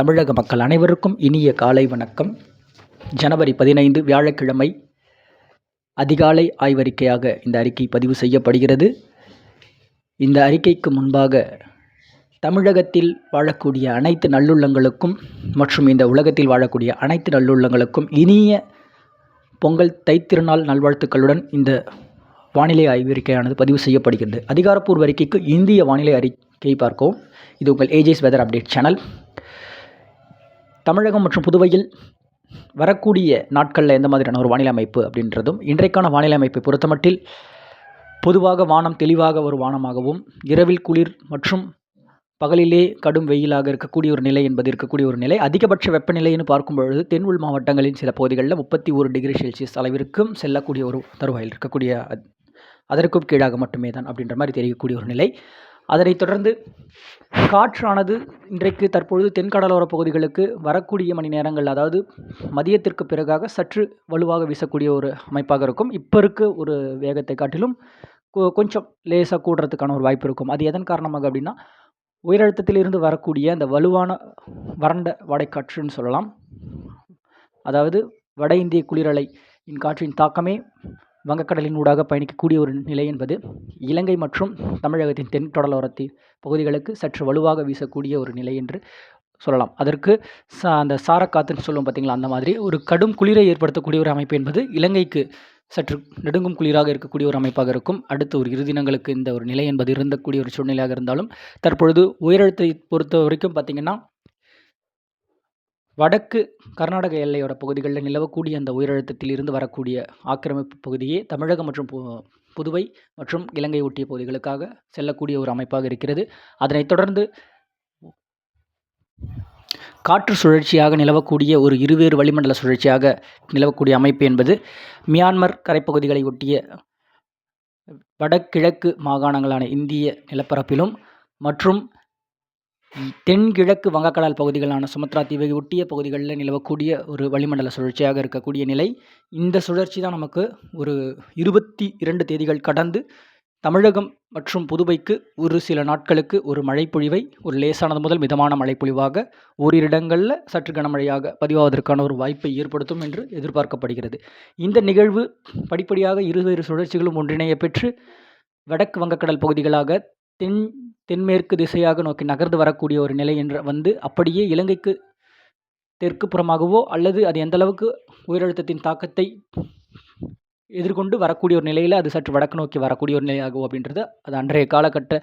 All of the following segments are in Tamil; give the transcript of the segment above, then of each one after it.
தமிழக மக்கள் அனைவருக்கும் இனிய காலை வணக்கம். ஜனவரி பதினைந்து வியாழக்கிழமை அதிகாலை ஆய்வறிக்கையாக இந்த அறிக்கை பதிவு செய்யப்படுகிறது. இந்த அறிக்கைக்கு முன்பாக தமிழகத்தில் வாழக்கூடிய அனைத்து நல்லுள்ளங்களுக்கும் மற்றும் இந்த உலகத்தில் வாழக்கூடிய அனைத்து நல்லுள்ளங்களுக்கும் இனிய பொங்கல் தைத்திருநாள் நல்வாழ்த்துக்களுடன் இந்த வானிலை ஆய்வறிக்கையானது பதிவு செய்யப்படுகிறது. அதிகாரப்பூர்வ அறிக்கைக்கு இந்திய வானிலை அறிக்கை பார்க்கவும். இது உங்கள் ஏஜேஸ் வெதர் அப்டேட் சேனல் தமிழகம் மற்றும் புதுவையில் வரக்கூடிய நாட்களில் எந்த மாதிரியான ஒரு வானிலை அமைப்பு அப்படின்றதும் இன்றைக்கான வானிலை அமைப்பை பொறுத்தமட்டில் பொதுவாக வானம் தெளிவாக ஒரு வானமாகவும் இரவில் குளிர் மற்றும் பகலிலே கடும் வெயிலாக இருக்கக்கூடிய ஒரு நிலை என்பது இருக்கக்கூடிய ஒரு நிலை. அதிகபட்ச வெப்பநிலைன்னு பார்க்கும் பொழுது தென் உள் மாவட்டங்களின் சில பகுதிகளில் முப்பத்தி ஒரு டிகிரி செல்சியஸ் அளவிற்கும் செல்லக்கூடிய ஒரு தருவாயில் இருக்கக்கூடிய அதற்கும் கீழாக மட்டுமே தான் அப்படின்ற மாதிரி தெரியக்கூடிய ஒரு நிலை. அதனைத் தொடர்ந்து காற்றானது இன்றைக்கு தற்பொழுது தென்கடலோர பகுதிகளுக்கு வரக்கூடிய மணி நேரங்கள் அதாவது மதியத்திற்கு பிறகாக சற்று வலுவாக வீசக்கூடிய ஒரு அமைப்பாக இருக்கும். இப்போ இருக்க ஒரு வேகத்தை காட்டிலும் கொஞ்சம் லேசாக கூடுறதுக்கான ஒரு வாய்ப்பு இருக்கும். அது எதன் காரணமாக அப்படின்னா உயரழுத்தத்திலிருந்து வரக்கூடிய அந்த வலுவான வறண்ட வடைக்காற்றுன்னு சொல்லலாம். அதாவது வட இந்திய குளிரலையின் காற்றின் தாக்கமே வங்கக்கடலின் ஊடாக பயணிக்கக்கூடிய ஒரு நிலை என்பது இலங்கை மற்றும் தமிழகத்தின் தென் தொடலோரத்தின் பகுதிகளுக்கு சற்று வலுவாக வீசக்கூடிய ஒரு நிலை என்று சொல்லலாம். அதற்கு சா அந்த சாரக்காத்துன்னு சொல்லுவோம் பார்த்திங்களா அந்த மாதிரி ஒரு கடும் குளிரை ஏற்படுத்தக்கூடிய ஒரு அமைப்பு என்பது இலங்கைக்கு சற்று நெடுங்கும் குளிராக இருக்கக்கூடிய ஒரு அமைப்பாக இருக்கும். அடுத்த ஒரு இரு தினங்களுக்கு இந்த ஒரு நிலை என்பது இருந்தக்கூடிய ஒரு சூழ்நிலையாக இருந்தாலும் தற்பொழுது உயரழுத்தை பொறுத்த வரைக்கும் பார்த்திங்கன்னா வடக்கு கர்நாடக எல்லையோட பகுதிகளில் நிலவக்கூடிய அந்த உயரழுத்தத்தில் இருந்து வரக்கூடிய ஆக்கிரமிப்பு பகுதியே தமிழகம் மற்றும் புதுவை மற்றும் இலங்கை ஒட்டிய பகுதிகளுக்காக செல்லக்கூடிய ஒரு அமைப்பாக இருக்கிறது. அதனைத் தொடர்ந்து காற்று சுழற்சியாக நிலவக்கூடிய ஒரு இருவேறு வளிமண்டல சுழற்சியாக நிலவக்கூடிய அமைப்பு என்பது மியான்மர் கரைப்பகுதிகளை ஒட்டிய வடகிழக்கு மாகாணங்களான இந்திய நிலப்பரப்பிலும் மற்றும் தென்கிழக்கு வங்கக்கடல் பகுதிகளான சுமத்ரா தீவை ஒட்டிய பகுதிகளில் நிலவக்கூடிய ஒரு வளிமண்டல சுழற்சியாக இருக்கக்கூடிய நிலை. இந்த சுழற்சி தான் நமக்கு ஒரு இருபத்தி இரண்டு தேதிகள் கடந்து தமிழகம் மற்றும் புதுவைக்கு ஒரு சில நாட்களுக்கு ஒரு மழைப்பொழிவை ஒரு லேசானது முதல் மிதமான மழைப்பொழிவாக ஓரிரு இடங்களில் சற்று கனமழையாக பதிவாவதற்கான ஒரு வாய்ப்பை ஏற்படுத்தும் என்று எதிர்பார்க்கப்படுகிறது. இந்த நிகழ்வு படிப்படியாக இருவேறு சுழற்சிகளும் ஒன்றிணைய பெற்று வடக்கு வங்கக்கடல் பகுதிகளாக தென் தென்மேற்கு திசையாக நோக்கி நகர்ந்து வரக்கூடிய ஒரு நிலை என்று வந்து அப்படியே இலங்கைக்கு தெற்கு புறமாகவோ அல்லது அது எந்த அளவுக்கு உயரழுத்தத்தின் தாக்கத்தை எதிர்கொண்டு வரக்கூடிய ஒரு நிலையில் அது சற்று வடக்கு நோக்கி வரக்கூடிய ஒரு நிலையாகும் அப்படின்றது அது அன்றைய காலகட்ட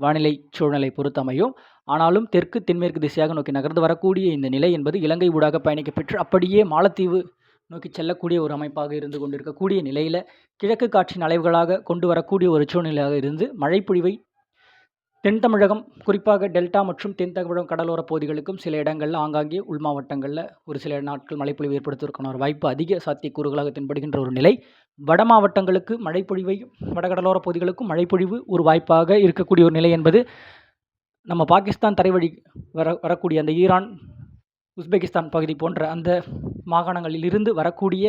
வானிலை சூழ்நிலை பொறுத்து அமையும். ஆனாலும் தெற்கு தென்மேற்கு திசையாக நோக்கி நகர்ந்து வரக்கூடிய இந்த நிலை என்பது இலங்கை ஊடாக பயணிக்கப்பெற்று அப்படியே மாலத்தீவு நோக்கி செல்லக்கூடிய ஒரு அமைப்பாக இருந்து கொண்டிருக்கக்கூடிய நிலையில் கிழக்கு காற்றின் அலைவுகளாக கொண்டு வரக்கூடிய ஒரு சூழ்நிலையாக இருந்து மழைப்பொழிவை தென் தமிழகம் குறிப்பாக டெல்டா மற்றும் தென் தமிழகம் கடலோர பகுதிகளுக்கும் சில இடங்களில் ஆங்காங்கே உள் மாவட்டங்களில் ஒரு சில நாட்கள் மழைப்பொழிவு ஏற்படுத்துவதற்கான ஒரு வாய்ப்பு அதிக சாத்தியக்கூறுகளாக தென்படுகின்ற ஒரு நிலை. வட மாவட்டங்களுக்கு மழைப்பொழிவையும் வடகடலோர பகுதிகளுக்கும் மழைப்பொழிவு ஒரு வாய்ப்பாக இருக்கக்கூடிய ஒரு நிலை என்பது நம்ம பாகிஸ்தான் தரைவழி வர வரக்கூடிய அந்த ஈரான் உஸ்பெகிஸ்தான் பகுதி போன்ற அந்த மாகாணங்களில் இருந்து வரக்கூடிய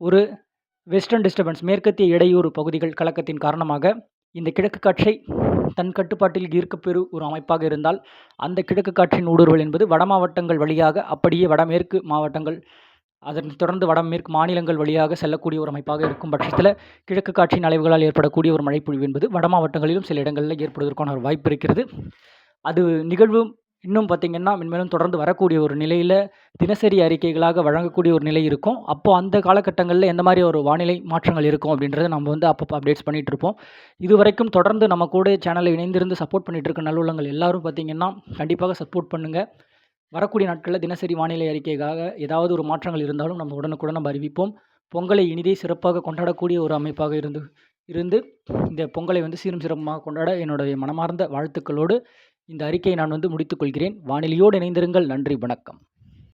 ஒரு வெஸ்டர்ன் டிஸ்டர்பன்ஸ் மேற்கத்திய இடையூறு பகுதிகள் கலக்கத்தின் காரணமாக இந்த கிழக்கு காற்றை தன் கட்டுப்பாட்டில் ஈர்க்கப்பெறு ஒரு அமைப்பாக இருந்தால் அந்த கிழக்கு காற்றின் ஊடுருவல் என்பது வட மாவட்டங்கள் வழியாக அப்படியே வடமேற்கு மாவட்டங்கள் அதன் தொடர்ந்து வடமேற்கு மாநிலங்கள் வழியாக செல்லக்கூடிய ஒரு அமைப்பாக இருக்கும் பட்சத்தில் கிழக்கு காற்றின் அலைவுகளால் ஏற்படக்கூடிய ஒரு மழைப்பொழிவு என்பது வட மாவட்டங்களிலும் சில இடங்களில் ஏற்படுவதற்கான ஒரு வாய்ப்பு இருக்கிறது. அது நிகழ்வு இன்னும் பார்த்திங்கன்னா மென்மேலும் தொடர்ந்து வரக்கூடிய ஒரு நிலையில் தினசரி அறிக்கைகளாக வழங்கக்கூடிய ஒரு நிலை இருக்கும். அப்போது அந்த காலகட்டங்களில் எந்த மாதிரி ஒரு வானிலை மாற்றங்கள் இருக்கும் அப்படின்றத நம்ம வந்து அப்பப்போ அப்டேட்ஸ் பண்ணிகிட்டு இருப்போம். இது வரைக்கும் தொடர்ந்து நம்ம கூட சேனலை இணைந்திருந்து சப்போர்ட் பண்ணிகிட்டு இருக்க நல்லுள்ளங்கள் எல்லோரும் பார்த்திங்கன்னா கண்டிப்பாக சப்போர்ட் பண்ணுங்கள் வரக்கூடிய நாட்களில் தினசரி வானிலை அறிக்கைக்காக ஏதாவது ஒரு மாற்றங்கள் இருந்தாலும் நம்ம உடனுக்குடன் நம்ம அறிவிப்போம். பொங்கலை இனிதே சிறப்பாக கொண்டாடக்கூடிய ஒரு அமைப்பாக இருந்து இருந்து இந்த பொங்கலை வந்து சீரும் சிறப்பாக கொண்டாட என்னுடைய மனமார்ந்த வாழ்த்துக்களோடு இந்த அறிக்கையை நான் வந்து முடித்துக்கொள்கிறேன் வானிலையோடு இணைந்திருங்கள். நன்றி. வணக்கம்.